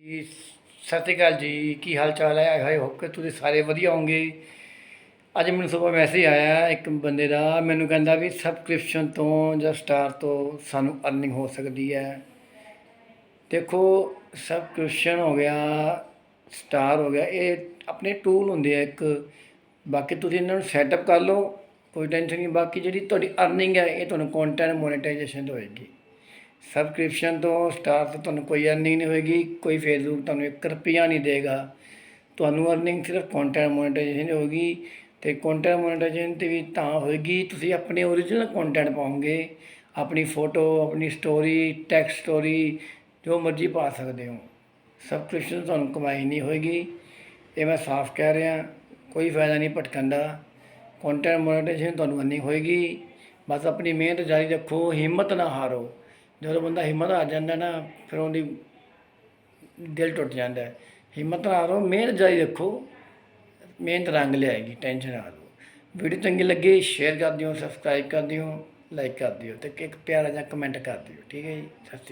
ਜੀ ਸਤਿ ਸ਼੍ਰੀ ਅਕਾਲ ਜੀ, ਕੀ ਹਾਲ ਚਾਲ ਹੈ ਆਈ ਹੋਪ ਕਿ ਤੁਸੀਂ ਸਾਰੇ ਵਧੀਆ ਹੋਵੋਗੇ। ਅੱਜ ਮੈਨੂੰ ਸਵੇਰ ਮੈਸੇਜ ਆਇਆ ਇੱਕ ਬੰਦੇ ਦਾ, ਮੈਨੂੰ ਕਹਿੰਦਾ ਵੀ ਸਬਸਕ੍ਰਿਪਸ਼ਨ ਤੋਂ ਜਾਂ ਸਟਾਰ ਤੋਂ ਸਾਨੂੰ ਅਰਨਿੰਗ ਹੋ ਸਕਦੀ ਹੈ। ਦੇਖੋ ਸਬਸਕ੍ਰਿਪਸ਼ਨ ਹੋ ਗਿਆ ਸਟਾਰ ਹੋ ਗਿਆ, ਇਹ ਆਪਣੇ ਟੂਲ ਹੁੰਦੇ ਆ ਇੱਕ। ਬਾਕੀ ਤੁਸੀਂ ਇਹਨਾਂ ਨੂੰ ਸੈਟਅਪ ਕਰ ਲਓ, ਕੋਈ ਟੈਨਸ਼ਨ ਨਹੀਂ, ਬਾਕੀ ਜਿਹੜੀ ਤੁਹਾਡੀ ਅਰਨਿੰਗ ਹੈ, ਇਹ ਤੁਹਾਨੂੰ ਕੰਟੈਂਟ ਮੋਨੇਟਾਈਜੇਸ਼ਨ ਤੋਂ ਹੋਏਗੀ। ਸਬਸਕ੍ਰਿਪਸ਼ਨ ਤੋਂ ਸਟਾਰ ਤੋਂ ਤੁਹਾਨੂੰ ਕੋਈ ਅਰਨਿੰਗ ਨਹੀਂ ਹੋਏਗੀ, ਕੋਈ ਫੇਸਬੁੱਕ ਤੁਹਾਨੂੰ 1 ਰੁਪਿਆ ਨਹੀਂ ਦੇਗਾ। ਤੁਹਾਨੂੰ ਅਰਨਿੰਗ ਸਿਰਫ ਕੰਟੈਂਟ ਮੋਨੇਟਾਈਜੇਸ਼ਨ ਹੋਏਗੀ ਤੇ ਕੰਟੈਂਟ ਮੋਨੇਟਾਈਜੇਸ਼ਨ ਤੇ ਵੀ ਤਾਂ ਹੋਏਗੀ, ਤੁਸੀਂ ਆਪਣੇ ਓਰੀਜਨਲ ਕੰਟੈਂਟ ਪਾਓਗੇ। ਆਪਣੀ ਫੋਟੋ ਆਪਣੀ ਸਟੋਰੀ ਟੈਕਸਟ ਸਟੋਰੀ ਜੋ ਮਰਜ਼ੀ ਪਾ ਸਕਦੇ ਹੋ। ਸਬਸਕ੍ਰਿਪਸ਼ਨ ਤੁਹਾਨੂੰ ਕਮਾਈ ਨਹੀਂ ਹੋਏਗੀ। ਇਹ ਮੈਂ ਸਾਫ਼ ਕਹਿ ਰਿਹਾ, ਕੋਈ ਫਾਇਦਾ ਨਹੀਂ ਭਟਕਣ ਦਾ। ਕੰਟੈਂਟ ਮੋਨੇਟਾਈਜੇਸ਼ਨ ਤੁਹਾਨੂੰ ਅਰਨਿੰਗ ਹੋਏਗੀ। ਬਸ ਆਪਣੀ ਮਿਹਨਤ ਜਾਰੀ ਰੱਖੋ, ਹਿੰਮਤ ਨਾ ਹਾਰੋ। ਜਦੋਂ ਬੰਦਾ ਹਿੰਮਤ ਆ ਜਾਂਦਾ ਨਾ, ਫਿਰ ਉਹਦੀ ਦਿਲ ਟੁੱਟ ਜਾਂਦਾ ਹੈ। ਹਿੰਮਤ ਨਾ ਹਾਰੋ, ਮਿਹਨਤ ਜਾਰੀ ਰੱਖੋ, ਮਿਹਨਤ ਰੰਗ ਲਿਆਏਗੀ, ਟੈਨਸ਼ਨ ਨਾ ਲਓ ਵੀਡੀਓ ਚੰਗੀ ਲੱਗੇ, ਸ਼ੇਅਰ ਕਰ ਦਿਓ, ਸਬਸਕ੍ਰਾਈਬ ਕਰ ਦਿਓ, ਲਾਈਕ ਕਰ ਦਿਓ ਤੇ ਇੱਕ ਪਿਆਰਾ ਜਿਹਾ ਕਮੈਂਟ ਕਰ ਦਿਓ। ਠੀਕ ਹੈ ਜੀ, ਸਤਿ ਸ਼੍ਰੀ ਅਕਾਲ।